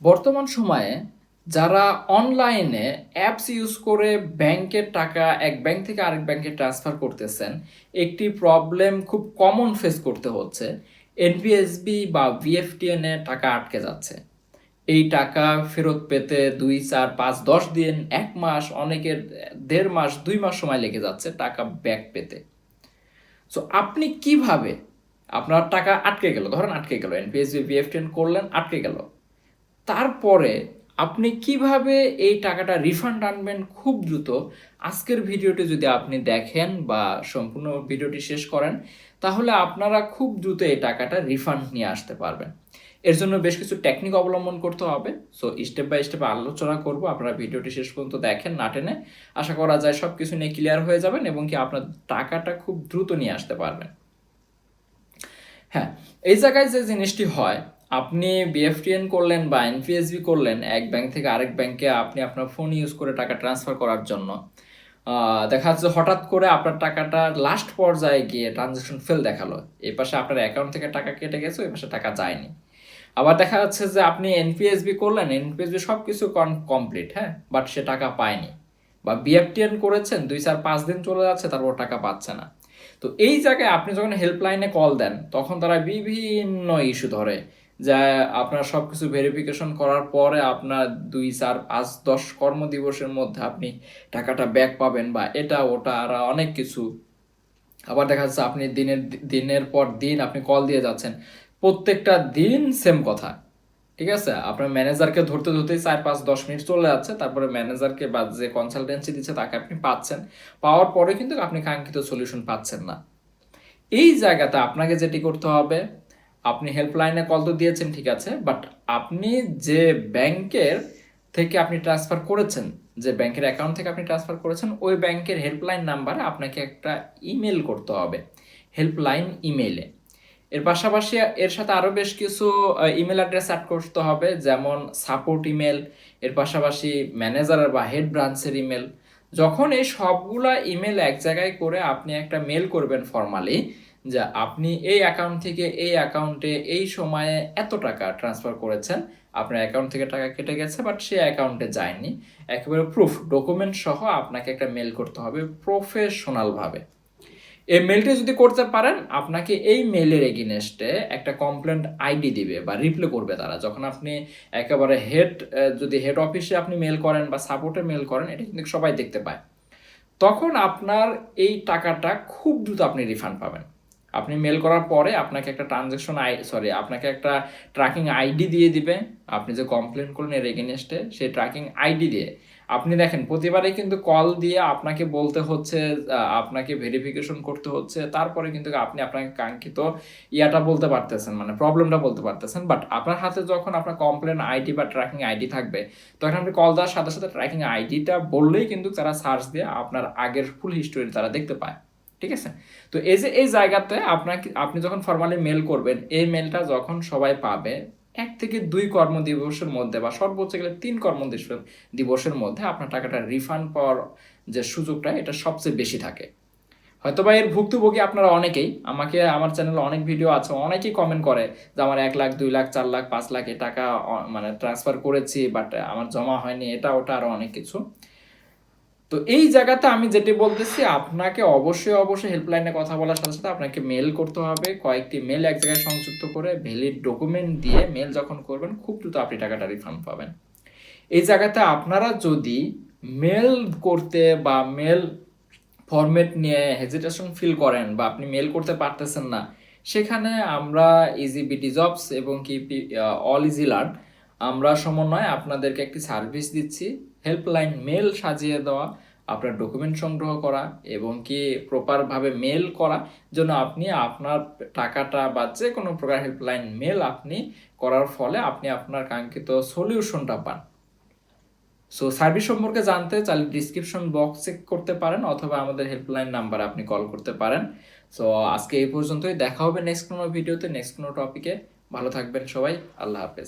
বর্তমান সময়ে যারা অনলাইনে অ্যাপস ইউজ করে ব্যাংকের টাকা, এক ব্যাংক থেকে আরেক ব্যাংকে ট্রান্সফার করতেছেন, একটি প্রবলেম খুব কমন ফেস করতে হচ্ছে। এনপিএসবি বা ভিএফটিএন টাকা আটকে যাচ্ছে। এই টাকা ফেরত পেতে দুই, চার, পাঁচ, দশ দিন, এক মাস, অনেকের দেড় মাস, দুই মাস সময় লেগে যাচ্ছে টাকা ব্যাক পেতে। সো আপনি কীভাবে আপনার টাকা আটকে গেল? ধরেন আটকে গেল। এনপিএসবি ভিএফটিএন করলেন, আটকে গেল। তারপরে আপনি কীভাবে এই টাকাটা রিফান্ড আনবেন খুব দ্রুত, আজকের ভিডিওটি যদি আপনি দেখেন বা সম্পূর্ণ ভিডিওটি শেষ করেন, তাহলে আপনারা খুব দ্রুত এই টাকাটা রিফান্ড নিয়ে আসতে পারবেন। এর জন্য বেশ কিছু টেকনিক অবলম্বন করতে হবে। সো স্টেপ বাই স্টেপ আলোচনা করব, আপনারা ভিডিওটি শেষ পর্যন্ত দেখেন, না টেনে আশা করা যায় সব কিছু নিয়ে ক্লিয়ার হয়ে যাবেন এবং কি আপনার টাকাটা খুব দ্রুত নিয়ে আসতে পারবেন। হ্যাঁ এই জায়গায় যে জিনিসটি হয় আপনি বিএফটিএন করলেন বা এনপিএসবি করলেন, এক ব্যাংক থেকে আরেক ব্যাংকে আপনি আপনার ফোন ইউজ করে টাকা ট্রান্সফার করার জন্য। দেখা যাচ্ছে হঠাৎ করে আপনার টাকাটা লাস্ট পর্যায়ে গিয়ে ট্রানজাকশন ফেল দেখাল। এই পাশে আপনার অ্যাকাউন্ট থেকে টাকা কেটে গেছে, ওই পাশে টাকা যায়নি। আবার দেখা যাচ্ছে যে আপনি এনপিএসবি করলেন এনপিএসবি সব কিছু কমপ্লিট হ্যাঁ? বাট সে টাকা পায়নি। বা বিএফটিএন করেছেন, দুই চার পাঁচ দিন চলে যাচ্ছে, তারপর টাকা পাচ্ছে না। তো এই জায়গায় আপনি যখন হেল্পলাইনে কল দেন, তখন তারা বিভিন্ন ইস্যু ধরে। যা আপনার সব কিছু ভেরিফিকেশন করার পরে আপনার দুই, চার, পাঁচ, দশ কর্মদিবসের মধ্যে আপনি টাকাটা ব্যাক পাবেন বা এটা, ওটা, আর অনেক কিছু। আবার দেখা যাচ্ছে আপনি দিনের দিনের পর দিন আপনি কল দিয়ে যাচ্ছেন। প্রত্যেকটা দিন সেম কথা। ঠিক আছে? আপনার ম্যানেজারকে ধরতে, ধরতেই চার, পাঁচ, দশ মিনিট চলে যাচ্ছে। তারপরে ম্যানেজারকে বা যে কনসালটেন্সি দিচ্ছে, তাকে আপনি পাচ্ছেন। পাওয়ার পরে কিন্তু আপনি কাঙ্ক্ষিত সলিউশন পাচ্ছেন না। এই জায়গাতে আপনাকে যেটি করতে হবে আপনি হেল্পলাইনে কল তো দিয়েছেন, ঠিক আছে বাট আপনি যে ব্যাংকের থেকে আপনি ট্রান্সফার করেছেন, যে ব্যাংকের অ্যাকাউন্ট থেকে আপনি ট্রান্সফার করেছেন, ওই ব্যাংকের হেল্পলাইন নাম্বারে আপনাকে একটা ইমেল করতে হবে হেল্পলাইন ইমেইলে এর পাশাপাশি এর সাথে আরও বেশ কিছু ইমেল অ্যাড্রেস অ্যাড করতে হবে, যেমন সাপোর্ট ইমেল এর পাশাপাশি ম্যানেজার বা হেড ব্রাঞ্চের ইমেল যখন এই সবগুলা ইমেল এক জায়গায় করে আপনি একটা মেল করবেন ফর্মালি যে আপনি এই অ্যাকাউন্ট থেকে এই অ্যাকাউন্টে এই সময়ে এত টাকা ট্রান্সফার করেছেন। আপনার অ্যাকাউন্ট থেকে টাকা কেটে গেছে বাট সে অ্যাকাউন্টে যায়নি। একেবারে প্রুফ ডকুমেন্ট সহ আপনাকে একটা মেল করতে হবে প্রফেশনালভাবে এই মেলটি যদি করতে পারেন, আপনাকে এই মেলের এগেনেস্টে একটা কমপ্লেন্ট আইডি দিবে বা রিপ্লে করবে তারা। যখন আপনি একেবারে হেড যদি হেড অফিসে আপনি মেল করেন বা সাপোর্টে মেল করেন, এটা কিন্তু সবাই দেখতে পায়। তখন আপনার এই টাকাটা খুব দ্রুত আপনি রিফান্ড পাবেন। আপনি মেল করার পরে আপনাকে একটা ট্রানজ্যাকশন আই সরি আপনাকে একটা ট্র্যাকিং আইডি দিয়ে দিবে। আপনি যে কমপ্লেন করলেন এর এগেনস্টে সেই ট্র্যাকিং আইডি দিয়ে। আপনি দেখেন প্রতিবারে কিন্তু কল দিয়ে আপনাকে বলতে হচ্ছে আপনাকে ভেরিফিকেশন করতে হচ্ছে। তারপরে কিন্তু আপনি আপনাকে কাঙ্ক্ষিত ইয়াটা বলতে পারতেছেন মানে প্রবলেমটা বলতে পারতেছেন। বাট আপনার হাতে যখন আপনার কমপ্লেন আইডি বা ট্র্যাকিং আইডি থাকবে, তখন আপনি কল দেওয়ার সাথে সাথে ট্র্যাকিং আইডিটা বললেই কিন্তু তারা সার্চ দিয়ে আপনার আগের ফুল হিস্টোরি তারা দেখতে পায়। ঠিক আছে? তো এই যে, এই জায়গাতে আপনাকে, আপনি যখন ফর্মালি মেল করবেন, এই মেলটা যখন সবাই পাবে, এক থেকে দুই কর্মদিবসের মধ্যে বা সর্বোচ্চ গেলে তিন কর্মদিবস দিবসের মধ্যে আপনার টাকাটা রিফান্ড পাওয়ার যে সুযোগটা, এটা সবচেয়ে বেশি থাকে। হয়তো বা এর ভুক্তভোগী আপনারা অনেকেই, আমাকে, আমার চ্যানেলে অনেক ভিডিও আছে, অনেকেই কমেন্ট করে যে আমার এক লাখ, দুই লাখ, চার লাখ, পাঁচ লাখ এ টাকা মানে ট্রান্সফার করেছি বাট আমার জমা হয়নি, এটা, ওটা আরও অনেক কিছু। তো এই জায়গাতে আমি যেটি বলতেছি, আপনাকে অবশ্যই অবশ্যই হেল্পলাইনে কথা বলার সাথে সাথে আপনাকে মেল করতে হবে। কয়েকটি মেল এক জায়গায় সংযুক্ত করে ভ্যালিড ডকুমেন্ট দিয়ে মেল যখন করবেন, খুব দ্রুত আপনি টাকাটা রিফান্ড পাবেন। এই জায়গাতে আপনারা যদি মেল করতে বা মেল ফরম্যাট নিয়ে হেজিটেশন ফিল করেন বা আপনি মেল করতে পারতেছেন না, সেখানে আমরা ইজি বিটি জবস এবং কি অল ইজি লার্ন আমরা সমন্বয়ে আপনাদেরকে একটি সার্ভিস দিচ্ছি। হেল্পলাইন মেল সাজিয়ে দেওয়া, আপনার ডকুমেন্ট সংগ্রহ করা এবং কি প্রপারভাবে মেল করা জন্য আপনি আপনার টাকাটা বা যে কোনো প্রকার হেল্পলাইন মেল আপনি করার ফলে আপনি আপনার কাঙ্ক্ষিত সলিউশনটা পান। সো সার্ভিস সম্পর্কে জানতে চাইলে ডিসক্রিপশন বক্স চেক করতে পারেন অথবা আমাদের হেল্পলাইন নাম্বার আপনি কল করতে পারেন। সো আজকে এই পর্যন্তই। দেখা হবে নেক্সট কোনো ভিডিওতে নেক্সট কোনো টপিকে ভালো থাকবেন সবাই। আল্লাহ হাফেজ।